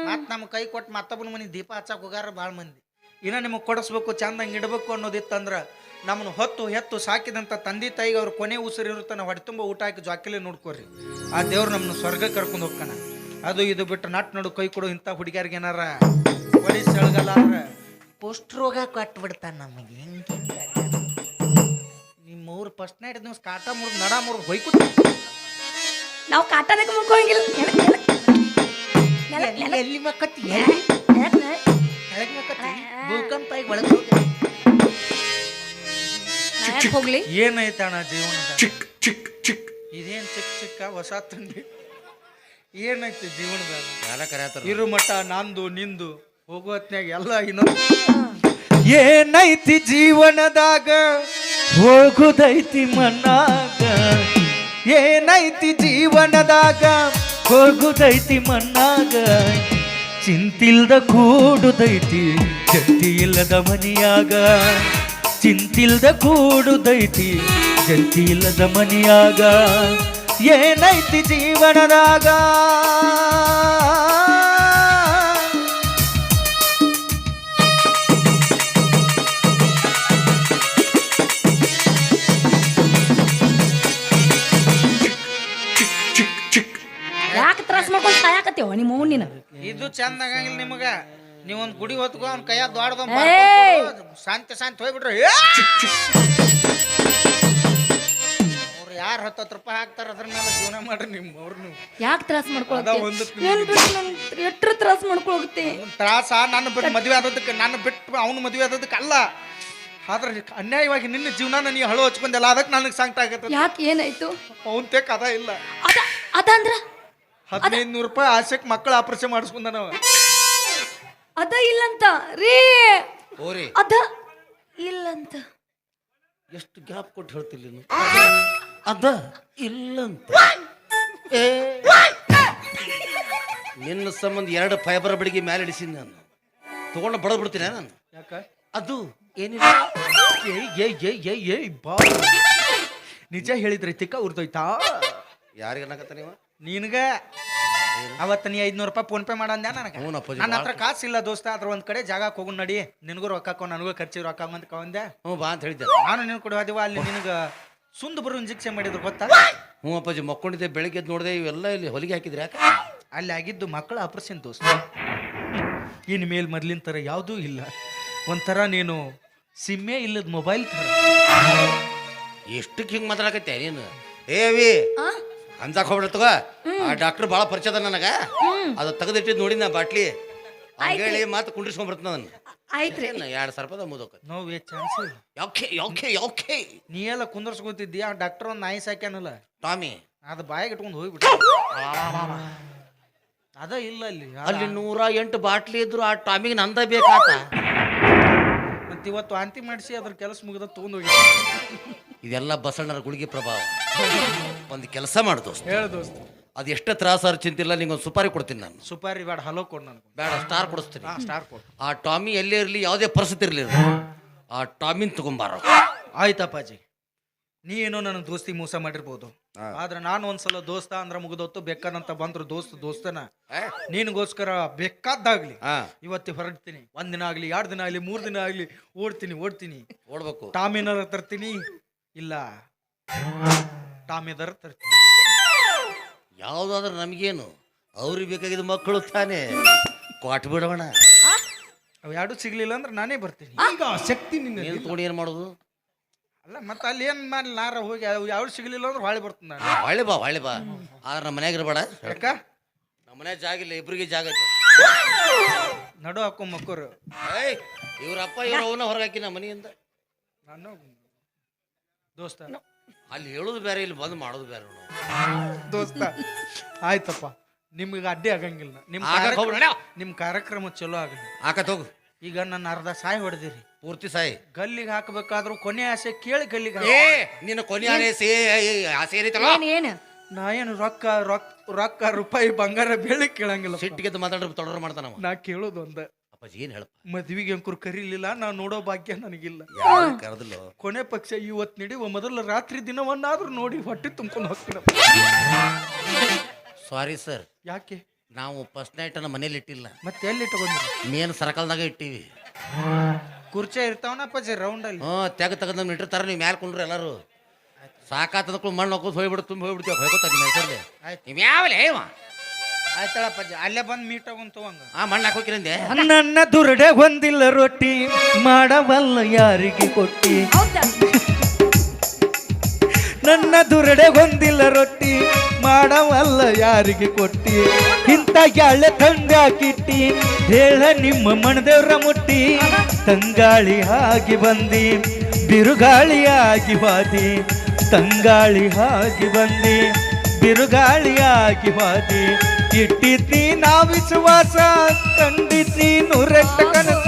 [SPEAKER 1] ಮತ್ತೆ ನಮ್ಮ ಕೈ ಕೊಟ್ಟು ಮತ್ತೊಬ್ಬನ ಮನೆ ದೀಪ ಹಚ್ಚಕ್ಕೆ ಹೋಗಾರ ಭಾಳ ಮಂದಿ. ಇನ್ನು ನಿಮಗೆ ಕೊಡಿಸ್ಬೇಕು ಚಂದಂಗೆ ಇಡಬೇಕು ಅನ್ನೋದಿತ್ತಂದ್ರೆ ನಮ್ಮನ್ನು ಹೊತ್ತು ಹೆತ್ತು ಸಾಕಿದಂಥ ತಂದೆ ತಾಯಿಗೆ ಅವ್ರ ಕೊನೆ ಉಸಿರು ಇರುತ್ತಾನೆ ಹೊಟ್ಟೆ ತುಂಬ ಊಟ ಹಾಕಿ ಜಾಕಿಲೆ ನೋಡ್ಕೋರಿ. ಆ ದೇವ್ರು ನಮ್ಮನ್ನು ಸ್ವರ್ಗ ಕರ್ಕೊಂಡು ಹೋಗ್ತಾನೆ. ಅದು ಇದು ಬಿಟ್ಟು ನಟ್ ನೋಡು ಕೈ ಕೊಡು ಇಂಥ ಹುಡುಗಿಯರ್ಗೆ ಏನಾರ ಹೊಡಿಸಿ ಅಳಗಲ್ಲಾರ ರೋಗ ಕೊಟ್ಟು ಬಿಡ್ತಾನೆ ನಮಗೆ. ಹೆಂಗೆ ನಿಮ್ಮ ಊರು ಫಸ್ಟ್ ನೈಟ್ ನೀವು ಕಾಟ ಮುರಿದು ನಡ ಮುರಿದು ಹೊಯ್ಕುತ್ತ
[SPEAKER 3] ನಾವು ಕಾಟದಕ್ಕೆ ಮುಕ್ಕೋಂಗಿಲ್ಲ
[SPEAKER 1] ಎಲ್ಲಿ ಮಕ್ಕತ್ತಿ. ಕೆಳಗೆ ಮಕ್ಕತ್ತಿ? ಭೂಕಂಪ ಈಗ ಒಳಗೆ ಹೋಗಿ.
[SPEAKER 3] ನಾ ಜೀವನ ಹೋಗ್ಲಿ?
[SPEAKER 1] ಚಿಕ್ ಜೀವನದ ಇದೇನ್ ಚಿಕ್ಕ ಚಿಕ್ಕ ಹೊಸ ತಂದೆ ಏನೈತಿ ಜೀವನದಾಗ ಇರು ಮಠ ನಂದು ನಿಂದು. ಹೋಗೋ ಹೊತ್ನ್ಯಾಗ ಎಲ್ಲ ಇನ್ನೊಂದು
[SPEAKER 5] ಏನೈತಿ ಜೀವನದಾಗ? ಹೋಗುದೈತಿ ಮನ್ನಾಗ ಏನೈತಿ ಜೀವನದಾಗ? ಹೋಗುದೈತಿ ಮನ್ನಾಗ ಚಿಂತಿಲ್ದ ಕೂಡುದೈತಿ ಜಂತಿ ಇಲ್ಲದ ಮನಿಯಾಗ. ಚಿಂತಿಲ್ದ ಕೂಡುದೈತಿ ಜಂತಿ ಇಲ್ಲದ ಮನಿಯಾಗ. ಏನೈತಿ ಜೀವನದಾಗ?
[SPEAKER 3] ಸಾಯಾಕತ್ತೀವ ನಿಮ್ಮ ಅವ್ವ ನೀನು
[SPEAKER 1] ಇದು ಚಂದ ಆಗಂಗಿಲ್ಲ ನಿಮಗ. ನೀವೊಂದ್ ಗುಡಿ ಹೊತ್ಕೊ ಅವ್ನ ಕೈಯ ದೊಡ್ಡದ
[SPEAKER 3] ಏಯ್!
[SPEAKER 1] ಶಾಂತಿ ಶಾಂತಿ ಹೋಗ್ಬಿಟ್ರಿ. ಅವ್ರು ಯಾರು ಹತ್ತತ್ತು ರೂಪಾಯಿ ಹಾಕ್ತಾರ ಅದ್ರ ಮೇಲೆ ಜೀವನ ಮಾಡ್ರಿ ನಿಮ್ಮ ಅವ್ರು ನೀವು.
[SPEAKER 3] ಯಾಕೆ ತ್ರಾಸ
[SPEAKER 1] ಅದ ಒಂದು
[SPEAKER 3] ಏನ್ ಬಿಟ್ಟು ನನ್ ಎಟ್ರ ತ್ರಾಸ
[SPEAKER 1] ತ್ರಾಸ ನನ್ನ ಬಿಟ್ಟು ಮದುವೆ ಆದದಕ್ಕೆ ನನ್ನ ಬಿಟ್ಟು ಅವನು ಮದುವೆ ಆದದಕ್ಕೆ ಅಲ್ಲ. ಆದ್ರೆ ಅನ್ಯಾಯವಾಗಿ ನಿನ್ನ ಜೀವನ ನೀ ಹಳು ಹಚ್ಕೊಂಡೆಲ್ಲ ಅದಕ್ಕೆ ನನಗೆ ಸಂಕಟ ಆಗತ್ತೆ
[SPEAKER 3] ಯಾಕೆ ಏನಾಯ್ತು?
[SPEAKER 1] ಅವನ್ ತೆಕ್ ಅದ ಇಲ್ಲ.
[SPEAKER 3] ಅದ ಅದಂದ್ರ?
[SPEAKER 1] ಹದಿನೈದು ನೂರು ರೂಪಾಯಿ ಆಸೆಕ್ ಮಕ್ಕಳ ಆಪರೇಷನ್ ಮಾಡಿಸ್ಕೊಂಡ ನಾವು
[SPEAKER 3] ಅದ ಇಲ್ಲಂತ. ರೀ.
[SPEAKER 2] ಓರಿ
[SPEAKER 3] ಅದ ಇಲ್ಲಂತ.
[SPEAKER 2] ಎಷ್ಟು ಗ್ಯಾಪ್ ಕೊಟ್ಟು ಹೇಳ್ತಿಲ್ಲ ನೀನು? ಅದ ಇಲ್ಲಂತ. ಏ. ನಿನ್ನ ಸಂಬಂಧ ಎರಡು ಫೈಬರ್ ಬಡಿಗೆ ಮೇಲೆ ಇಡಿಸಿನಿ ನಾನು. ತಗೊಂಡು ಬಡದ್ ಬಿಡ್ತೀನಿ ನಾನು?
[SPEAKER 1] ಯಾಕ?
[SPEAKER 2] ಅದು ಏನಿಲ್ಲ.
[SPEAKER 1] ಏಯ್ ಏಯ್ ಏಯ್ ಏಯ್ ಏಯ್ ಬಾ. ನಿಜ ಹೇಳಿದ್ರೆ ತಿಕ್ಕ ಉರ್ದೋಯ್ತಾ?
[SPEAKER 2] ಯಾರಿಗೆ ಅನ್ನಕತ್ತ ನೀವು?
[SPEAKER 1] ನಿನಗ? ಅವತ್ತ ನೀ ಐದ್ನೂರು ರೂಪಾಯಿ ಫೋನ್ ಪೇ ಮಾಡಂದ್ಯಾ ನನಗೆ?
[SPEAKER 2] ಹ್ಞೂ ಅಪ್ಪಾಜಿ,
[SPEAKER 1] ನನ್ನ ಹತ್ರ ಕಾಸು ಇಲ್ಲ ದೋಸ್ತ ಅದ್ರ ಒಂದ್ ಕಡೆ ಜಾಗಕ್ಕೆ ಹೋಗು ನಡಿ. ನಿನಗೂ ರೊಕ್ಕ ಹಾಕೋ ನನಗೂ ಖರ್ಚಿ ರೊಕ್ಕ ಅಂತ ಕವಂದೆ
[SPEAKER 2] ಹ್ಞೂ ಬಾ ಅಂತ ಹೇಳಿದ್ದೆ.
[SPEAKER 1] ನಾನು ನಿನ್ ಕೊಡು ಹೋದಿವ ಅಲ್ಲಿ ನಿನಗೆ ಸುಂದ್ ಬರು ಇಂಜೆಕ್ಷನ್ ಮಾಡಿದ್ರು ಗೊತ್ತಾ?
[SPEAKER 2] ಹ್ಞೂ ಅಪ್ಪಾಜಿ ಮಕ್ಕೊಂಡಿದ್ದೆ ಬೆಳಿಗ್ಗೆ ಎದ್ದು ನೋಡಿದೆ ಇವೆಲ್ಲ ಇಲ್ಲಿ ಹೊಲಿಗೆ ಹಾಕಿದ್ರೆ ಯಾಕೆ?
[SPEAKER 1] ಅಲ್ಲಿ ಆಗಿದ್ದು ಮಕ್ಕಳ ಆಪರೇಷನ್ ದೋಸ್ತ. ಇನ್ ಮೇಲ್ ಮೊದ್ಲಿನ ತರ ಯಾವುದೂ ಇಲ್ಲ. ಒಂಥರ ನೀನು ಸಿಮ್ಮೆ ಇಲ್ಲದ ಮೊಬೈಲ್ ತರ.
[SPEAKER 2] ಎಷ್ಟಕ್ಕೆ ಹಿಂಗೆ ಮಾತಾಡಕತ್ತೆ ನೀನು? ಏವಿ
[SPEAKER 3] ಆ?
[SPEAKER 2] ಅಂಜಾಕ್ ಹೋಗ್ಬಿಡ ತಗೋ. ಆ ಡಾಕ್ಟರ್ ಭಾಳ ಪರಿಚಯದ ಅದ ನನಗ. ಅದು ತೆಗೆದಿಟ್ಟಿದ್ ನೋಡಿ ನಾ ಬಾಟ್ಲಿ. ಹೇಳಿ ಮತ್ತೆ ಕುಂಡ್ರಿಸ್ಕೊಂಡ್ಬರ್ತೀನಿ ನಾನು
[SPEAKER 3] ಆಯ್ತ್ರಿ.
[SPEAKER 2] ಎರಡು ಸಾವಿರ ರೂಪಾಯಿ ಮುದೋಕ
[SPEAKER 1] ನೋವೇ ಚಾನ್ಸ್
[SPEAKER 2] ಯಾಕೆ ಯಾಕೆ ಯಾಕೆ?
[SPEAKER 1] ನೀ ಎಲ್ಲ ಕುಂದರ್ಸ್ಕೊಂತಿದ್ದಿ ಆ ಡಾಕ್ಟರ್ ಒಂದು ನಾಯಿ ಸಾಕ್ಯಾನಲ್ಲ.
[SPEAKER 2] ಟಾಮಿ.
[SPEAKER 1] ಅದು ಬಾಯಿಗೆ ಇಟ್ಕೊಂಡು ಹೋಗ್ಬಿಟ್ಟು. ಅದ ಇಲ್ಲ ಅಲ್ಲಿ.
[SPEAKER 2] ಅಲ್ಲಿ ನೂರ ಎಂಟು ಬಾಟ್ಲಿ ಇದ್ರು ಆ ಟಾಮಿಗೆ ನಂದ ಬೇಕಾತ.
[SPEAKER 1] ಮತ್ತೆ ಇವತ್ತು ವಾಂತಿ ಮಾಡಿಸಿ ಅದ್ರ ಕೆಲಸ ಮುಗಿದ ತಗೊಂಡೋಗಿ ಹೋಗಿ
[SPEAKER 2] ಇದೆಲ್ಲ ಬಸಣ್ಣರ ಗುಳಿಗೆ ಪ್ರಭಾವ. ಒಂದು ಕೆಲಸ ಮಾಡು ದೋಸ್ತ.
[SPEAKER 1] ಹೇಳ ದೋಸ್ತ.
[SPEAKER 2] ಅದು ಎಷ್ಟು ತ್ರಾಸಾರ ಚಿಂತಿಲ್ಲ ನಿಂಗೆ ಒಂದು ಸುಪಾರಿ ಕೊಡ್ತೀನಿ ನಾನು.
[SPEAKER 1] ಸುಪಾರಿ ಬೇಡ ಹಲೋ ಕೊಡು ನನಗೆ.
[SPEAKER 2] ಬೇಡ ಸ್ಟಾರ್ ಕೊಡಿಸ್ತೀನಿ.
[SPEAKER 1] ಸ್ಟಾರ್ ಕೊಡು.
[SPEAKER 2] ಆ ಟಾಮಿ ಎಲ್ಲೇ ಇರಲಿ ಯಾವುದೇ ಪರಿಸ್ಥಿತಿ ಇರಲಿ ಆ ಟಾಮಿನ್ ತಗೊಂಬಾರ.
[SPEAKER 1] ಆಯ್ತಪ್ಪಾಜಿ ನೀ ಏನೋ ನನ್ನ ದೋಸ್ತಿ ಮೋಸ ಮಾಡಿರ್ಬೋದು. ಆದ್ರೆ ನಾನು ಒಂದ್ಸಲ ದೋಸ್ತ ಅಂದ್ರ ಮುಗಿದೊತ್ತು ಬೇಕಾದಂತ ಬಂದ್ರು ದೋಸ್ತ ದೋಸ್ತನ. ನಿನಗೋಸ್ಕರ ಬೇಕಾದ್ದಾಗ್ಲಿ.
[SPEAKER 2] ಇವತ್ತು
[SPEAKER 1] ಇವತ್ತಿ ಹೊರಡ್ತೀನಿ. ಒಂದ್ ದಿನ ಆಗ್ಲಿ ಎರಡ್ ದಿನ ಆಗ್ಲಿ ಮೂರ್ ದಿನ ಆಗ್ಲಿ ಓಡ್ತೀನಿ ಓಡ್ತೀನಿ.
[SPEAKER 2] ಓಡ್ಬೇಕು.
[SPEAKER 1] ಟಾಮಿನ ತರ್ತೀನಿ. ಇಲ್ಲ. ಟಾಮಿದರ್ ತರ್ತೀನಿ.
[SPEAKER 2] ಯಾವುದಾದ್ರೂ ನಮಗೇನು. ಅವ್ರಿಗೆ ಬೇಕಾಗಿದ್ದ ಮಕ್ಕಳು ತಾನೇ. ಕೊಟ್ಟು ಬಿಡೋಣ.
[SPEAKER 1] ಅವ್ ಎರಡು ಸಿಗ್ಲಿಲ್ಲ ಅಂದ್ರೆ ನಾನೇ ಬರ್ತೀನಿ.
[SPEAKER 5] ಈಗ ಶಕ್ತಿ ನಿನ್ನ
[SPEAKER 2] ಏನು ತೊಗೊಂಡು ಏನು ಮಾಡೋದು?
[SPEAKER 1] ಅಲ್ಲ ಮತ್ತೆ ಅಲ್ಲಿ ಏನ್ ಮಾಡಿ ನಾರ ಹೋಗಿ ಯಾವ ಸಿಗ್ಲಿಲ್ಲ ಅಂದ್ರೆ ಹೊಳೆ ಬರ್ತೀನಿ ನಾನು.
[SPEAKER 2] ಹೊಳ್ಳಿ ಬಾ ಹೊಳೆ ಬಾ. ಆದ್ರೆ ನಮ್ಮ ಮನ್ಯಾಗ ಇರಬೇಡ.
[SPEAKER 1] ಯಾಕ?
[SPEAKER 2] ನಮ್ಮ ಮನ್ಯಾಗ ಜಾಗ ಇಲ್ಲ ಇಬ್ರಿಗೆ ಜಾಗ ಐತೆ.
[SPEAKER 1] ನಡು ಹಾಕೋ ಮಕ್ಕರು.
[SPEAKER 2] ಏಯ್ ಇವ್ರಪ್ಪ ಇವ್ರ ಅವನ ಹೊರಗಾಕಿ ನಮ್ಮ ಮನೆಯಿಂದ.
[SPEAKER 1] ನಾನು ದೋಸ್ತ.
[SPEAKER 2] ಅಲ್ಲಿ ಹೇಳೋದು ಬೇರೆ ಇಲ್ಲಿ ಬಂದು ಮಾಡೋದು ಬೇರೆ ನೋಡು.
[SPEAKER 1] ದೋಸ್ತ ಆಯ್ತಪ್ಪ. ನಿಮ್ಗೆ ಅಡ್ಡಿ ಆಗಂಗಿಲ್ಲ. ನಿಮ್
[SPEAKER 2] ಆಗಕ್
[SPEAKER 1] ಕಾರ್ಯಕ್ರಮ-
[SPEAKER 2] ಹೋಗ್ಬೇಡ.
[SPEAKER 1] ನಿಮ್ ಕಾರ್ಯಕ್ರಮ ಚಲೋ ಆಗಲಿ.
[SPEAKER 2] ಆಕತ್ ಹೋಗು
[SPEAKER 1] ಈಗ ನನ್ನ ಅರ್ಧ ಸಾಯ್ ಹೊಡೆದಿರಿ.
[SPEAKER 2] ಪೂರ್ತಿ ಸಾಯಿ.
[SPEAKER 1] ಗಲ್ಲಿಗೆ ಹಾಕಬೇಕಾದ್ರೂ ಕೊನೆ ಆಸೆ ಕೇಳಿ ಗಲ್ಲಿಗೆ
[SPEAKER 2] ಏ ನಿನ್ನ ಕೊನೆ ಆನೆ ಸೇ ಆಸೆ ಏನೈತಲ್ಲ
[SPEAKER 3] ಏನ್ ಏನ್?
[SPEAKER 1] ನಾ ಏನು ರೊಕ್ಕ ರೊಕ್ಕ ರೊಕ್ಕ ರೂಪಾಯಿ ಬಂಗಾರ ಬೆಳ್ಳಿ ಕೇಳಂಗಿಲ್ಲ
[SPEAKER 2] ಸಿಟ್ಟಿಗೆದ್ದು ಮಾತಾಡ್ರೆ ತೊಡರ್ ಮಾಡ್ತಾನವ.
[SPEAKER 1] ನಾ ಕೇಳೋದು ಒಂದ
[SPEAKER 2] ಅಪ್ಪಾಜಿ ಏನು ಹೇಳಪ್ಪ?
[SPEAKER 1] ಮದ್ವಿಗೆ ಅಂಕುರ್ ಕರೀಲಿಲ್ಲ ನಾ ನೋಡೋ ಭಾಗ್ಯ ನನಗಿಲ್ಲ.
[SPEAKER 2] ಯಾರು ಕರೆದಿಲ್ಲ?
[SPEAKER 1] ಕೊನೆ ಪಕ್ಷ ಇವತ್ ನಡಿ ಮೊದಲ ರಾತ್ರಿ ದಿನವನ್ನಾದ್ರೂ ನೋಡಿ ಹೊಟ್ಟೆ ತುಂಬ್ಕೊಂಡು ಹೋಗ್ತೀನಿ
[SPEAKER 2] ಸಾರಿ ಸರ್
[SPEAKER 1] ಯಾಕೆ?
[SPEAKER 2] ನಾವು ಫಸ್ಟ್ ನೈಟ್ ಅನ್ನ ಮನೇಲಿ ಇಟ್ಟಿಲ್ಲ.
[SPEAKER 1] ಮತ್ತೆ ಎಲ್ಲಿ ತಗೊಂಡ್ರಿ?
[SPEAKER 2] ಮೇನ್ ಸರ್ಕಲ್ದಾಗ ಇಟ್ಟಿವಿ.
[SPEAKER 1] ಕುರ್ಚೆ ಇರ್ತಾವನಪ್ಪಾಜಿ ರೌಂಡ್ ಅಲ್ಲಿ?
[SPEAKER 2] ಹ್ಞೂ ತೆಗ ತೆಗೆದು ನಮ್ಮ ಇಟ್ಟಿರ್ತಾರೆ ನೀವು ಮ್ಯಾಲ ಕುಂಡ್ರಿ ಎಲ್ಲರೂ. ಸಾಕಾತದಕ್ಕೂ ಮಣ್ಣು ಹೋಗೋದು ಹೋಗ್ಬಿಡ್ತು ತುಂಬ ಹೋಗ್ಬಿಡ್ತೀವಿ ಹೋಗ್ತಾ ನಿಮ್ಮ ಹೆಸರಲ್ಲಿ
[SPEAKER 1] ಆಯ್ತು.
[SPEAKER 2] ನೀವು ಯಾವಲೇ ಇವ?
[SPEAKER 1] ಆಯ್ತಳಪ್ಪಾಜಿ ಅಲ್ಲೇ ಬಂದು ಮೀಟ್ ಆಗುಂತ ಹಂಗ.
[SPEAKER 2] ಆ ಮಣ್ಣ ಹಾಕೋಕಿರಂದೆ?
[SPEAKER 5] ನನ್ನ ದುರಡೆ ಹೊಂದಿಲ್ಲ ರೊಟ್ಟಿ ಮಾಡವಲ್ಲ ಯಾರಿಗೆ ಕೊಟ್ಟಿ? ನನ್ನ ದುರಡೆ ಹೊಂದಿಲ್ಲ ರೊಟ್ಟಿ ಮಾಡವಲ್ಲ ಯಾರಿಗೆ ಕೊಟ್ಟಿ? ಇಂಥ ಗ್ಯಾಳೆ ತಂಗಾಕಿಟ್ಟಿ ಹೇಳ ನಿಮ್ಮ ಮಣದೇವ್ರ ಮುಟ್ಟಿ. ತಂಗಾಳಿ ಆಗಿ ಬಂದಿ ಬಿರುಗಾಳಿಯಾಗಿ ಬಾದಿ ತಂಗಾಳಿ ಆಗಿ ಬಂದಿ. ಬಿರುಗಾಳಿಯಾಗಿ ಬಾದಿ ಇಟ್ಟಿದ್ದಿ ನಾ ವಿಶ್ವಾಸ ಕಂಡಿದ್ದಿ ನೂರೆಟ್ಟ ಕನಸ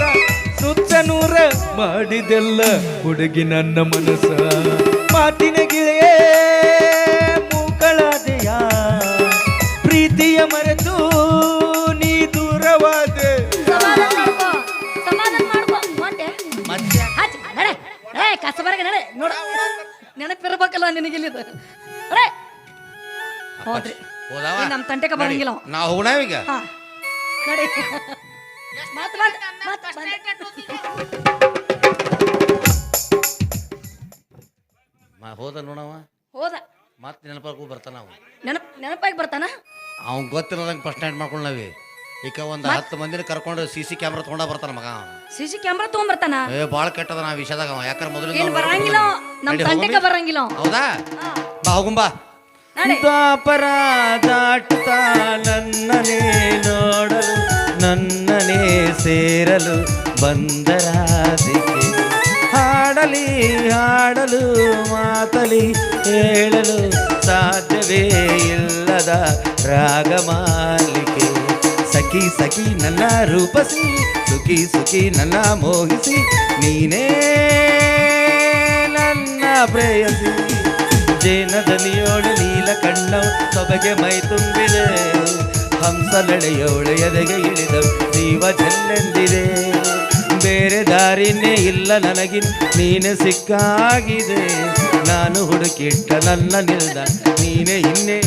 [SPEAKER 5] ಸುತ್ತ ನೂರ ಮಾಡಿದೆಲ್ಲ ಹುಡುಗಿ ನನ್ನ ಮನಸ. ಮಾತಿನ ಗಿಳೆಯೇ ಮೂಕಳಾದೆಯ ಪ್ರೀತಿಯ ಮರೆತು ನೀ ದೂರವಾದೆ.
[SPEAKER 3] ಸಮಾಧಾನ ಮಾಡ್ಕೋ ಸಮಾಧಾನ
[SPEAKER 2] ಮತ್ತೆ?
[SPEAKER 3] ಹಚ್ ನಡೆ. ಏ ಕಸಬರ್ಗೆ ನಡೆ. ನೋಡ ನೆನಪಿರ್ಬೇಕಲ್ಲ ನಿನಗಿಲ್ಲಿದ್ದ ನಡೆ. ಹೋದ್ರಿ.
[SPEAKER 2] ಹೋದವ?
[SPEAKER 3] ನಮ್ಮ ನಮ್ ತಂಟೆಕ ಬರಂಗಿಲ್ಲ ಅವ.
[SPEAKER 2] ನಾವು ಈಗ?
[SPEAKER 3] ಹಾ. ನಡಿ. ಮತ್ ಮತ್ ಮತ್
[SPEAKER 2] ಮಾ ಹೋದ ನೋಡವ?
[SPEAKER 3] ಹೋದ.
[SPEAKER 2] ಮತ್ತೆ ನೆನಪಾಗೂ ಬರ್ತಾನ ಅವ.
[SPEAKER 3] ನೆನಪ್ ನೆನಪಾಗಿ ಬರ್ತಾನ?
[SPEAKER 2] ಅವ್ನ್ ಗೊತ್ತಿರೋದಂಗೆ ಫಸ್ಟ್ ನೈಟ್ ಮಾಡ್ಕೊಂಡವಿ ಈಗ ಒಂದು ಹತ್ತು ಮಂದಿನ ಕರ್ಕೊಂಡು ಸಿ ಸಿ ಕ್ಯಾಮ್ರಾ ತೊಗೊಂಡ ಬರ್ತಾನ ಮಗ ಅವ.
[SPEAKER 3] ಸಿ ಸಿ ಕ್ಯಾಮ್ರಾ ತಗೊಂಬರ್ತಾನ?
[SPEAKER 2] ಏ ಭಾಳ ಕೆಟ್ಟದ ನಾ ವಿಷಯದಾಗ ಅವ. ಯಾಕಂದ್ರೆ ಮೊದಲು
[SPEAKER 3] ಏನ್ ಬರಂಗಿಲ್ಲ ಅವ. ನಮ್ ತಂಟೆಗೆ ಬರಂಗಿಲ್ಲ ಅವ.
[SPEAKER 2] ಹೌದಾ. ಬಾ ಹೋಗುಂಬಾ
[SPEAKER 3] ನಡಿ
[SPEAKER 5] ದ್ವಾಪರ ದಾಟುತ್ತಾ ನನ್ನನೇ ನೋಡಲು
[SPEAKER 2] ನನ್ನನೇ ಸೇರಲು ಬಂದರಾದಿಕೆ ಹಾಡಲಿ ಹಾಡಲು ಮಾತಲಿ ಹೇಳಲು ಸಾಧ್ಯವೇ ಇಲ್ಲದ ರಾಗಮಾಲಿಕೆ ಸಖಿ ಸಖಿ ನನ್ನ ರೂಪಸಿ ಸುಖಿ ಸುಖಿ ನನ್ನ ಮೋಹಿಸಿ ನೀನೇ ನನ್ನ ಪ್ರೇಯಸಿ ಜೇನದನಿಯೋಳು ನೀಲ ಕಣ್ಣ ಸೊಬಗೆ ಮೈ ತುಂಬಿದೆ. ಹಂಸ ನಡೆಯೋಳು ಎದೆಗೆ ಇಳಿದ ಜೀವ ಜಲ್ಲೆಂದಿದೆ ಬೇರೆ ದಾರಿನೇ ಇಲ್ಲ ನನಗಿನ್, ನೀನೆ ಸಿಕ್ಕಾಗಿದೆ. ನಾನು ಹುಡುಕಿಟ್ಟ ನನ್ನ ನಿಲ್ದ, ನೀನೆ ಇನ್ನೇ